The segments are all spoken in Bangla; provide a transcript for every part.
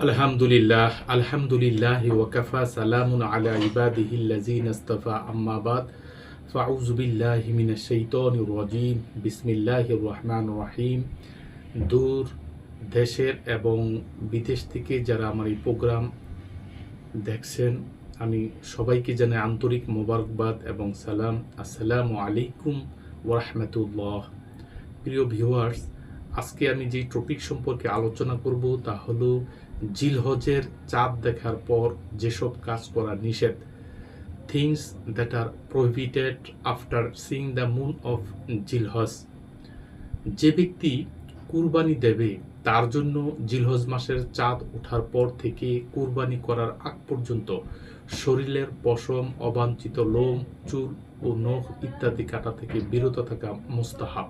আলহামদুলিল্লাহ আলহামদুলিল্লাহ ওয়াকাফা সালামুন আলা ইবাদিহিল্লাযিনা ইসতাফা আম্মা বাদ। ফাউযু বিল্লাহি মিনাশ শাইতানির রাজীম। বিসমিল্লাহির রহমানির রহিম। দূর দেশের এবং বিদেশ থেকে যারা আমার এই প্রোগ্রাম দেখছেন, আমি সবাইকে জানাই আন্তরিক মোবারকবাদ এবং সালাম। আসসালামু আলাইকুম ওরহমতুল্লাহ প্রিয় ভিউয়ার্স, আজকে আমি যে টপিক সম্পর্কে আলোচনা করব তা হলো জিলহজের চাঁদ দেখার পর যেসব কাজ করা নিষেধ things that are prohibited after seeing the moon of Zilhaj. যে ব্যক্তি কুরবানি দেবে, তার জন্য জিলহজ মাসের চাঁদ ওঠার পর থেকে কুরবানি করার আগ পর্যন্ত শরীরের পশম, অবাঞ্ছিত লোম, চুল ও নখ ইত্যাদি কাটা থেকে বিরত থাকা মুস্তাহাব।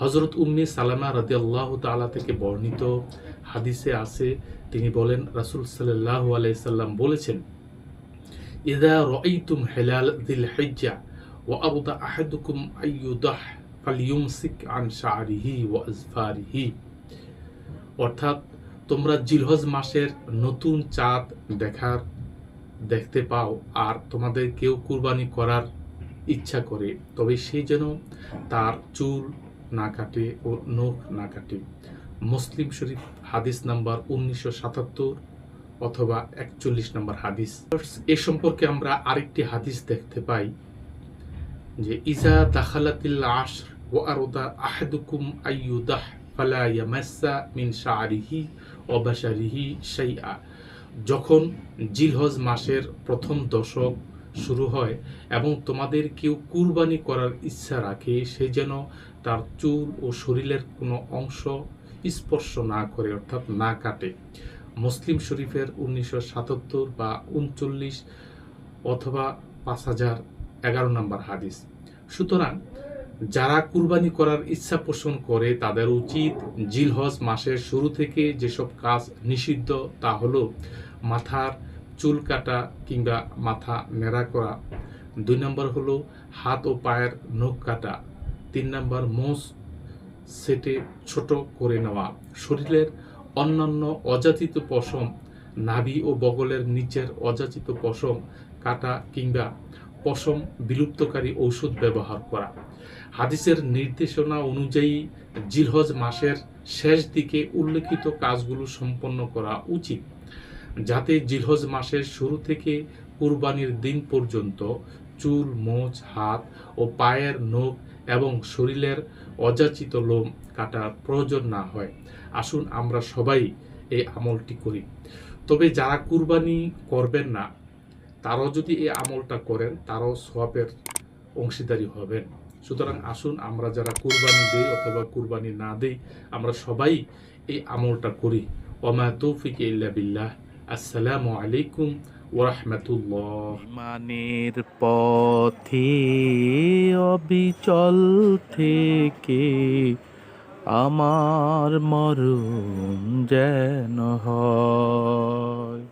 হজরত উম্মে সালামা রাদিয়াল্লাহু তাআলা থেকে বর্ণিত হাদিসে আছে, তিনি বলেন, রাসূল সাল্লাল্লাহু আলাইসাল্লাম বলেছেন, ইদা রাআইতুম হিলাল যিল হিজ্জা ওয়া আরদা আহাদুকুম আইয়ুদাহ ফালিয়ুমসিক আন শা'রিহি ওয়া আজফারিহি। অর্থাৎ, তোমরা জিলহজ মাসের নতুন চাঁদ দেখার, দেখতে পাও, আর তোমাদের কেউ কুরবানি করার ইচ্ছা করে, তবে সে যেন তার চুল না কাটে ও নখ না কাটে। মুসলিম শরীফ হাদিস নাম্বার উনিশশো সাতাত্তর অথবা একচল্লিশ নম্বর হাদিস। এ সম্পর্কে আমরা আরেকটি হাদিস দেখতে পাই যে, ইজা দাখালাতিল ও আরদা আহাদুকুম আইয়ুদাহ ফালা মিন শাইআ। যখন জিলহজ মাসের প্রথম দশক শুরু হয় এবং তোমাদের কেউ কুরবানি করার ইচ্ছা রাখে, সে যেন তার চুল ও শরীরের কোনো অংশ স্পর্শ না করে, অর্থাৎ না কাটে। মুসলিম শরীফের উনিশশো সাতাত্তর বা উনচল্লিশ অথবা পাঁচ হাজার এগারো নম্বর হাদিস। সুতরাং যারা কুরবানি করার ইচ্ছা পোষণ করে, তাদের উচিত জিলহজ মাসের শুরু থেকে যেসব কাজ নিষিদ্ধ, তা হলো মাথার চুল কাটা কিংবা মাথা নেড়া করা। দুই নম্বর হলো হাত ও পায়ের নখ কাটা। তিন নম্বর মোষ সেটে ছোট করে নেওয়া। শরীরের অন্যান্য অযাচিত পশম, নাভি ও বগলের নিচের অযাচিত পশম কাটা কিংবা পশম বিলুপ্তকারী ঔষধ ব্যবহার করা। হাদিসের নির্দেশনা অনুযায়ী জিলহজ মাসের শেষ দিকে উল্লেখিত কাজগুলো সম্পন্ন করা উচিত। যাতে জিলহজ মাসের শুরু থেকে কুরবানির দিন পর্যন্ত চুল, মোচ, হাত ও পায়ের নখ এবং শরীরের অযাচিত লোম কাটার প্রয়োজন না হয়। আসুন আমরা সবাই এই আমলটি করি। তবে যারা কুরবানি করবেন না, তারাও যদি এই আমলটা করেন, তারাও সোয়াবের অংশীদারি হবেন। সুতরাং আসুন আমরা যারা কুরবানি দেই অথবা কুরবানি না দেই, আমরা সবাই এই আমলটা করি। ওমা তৌফিক ইল্লা বিল্লাহ। আসসালামু আলাইকুম ওরহমতুল্লাহ ইমানের পথে অবিচল থেকে আমার মরণ যেন হয়।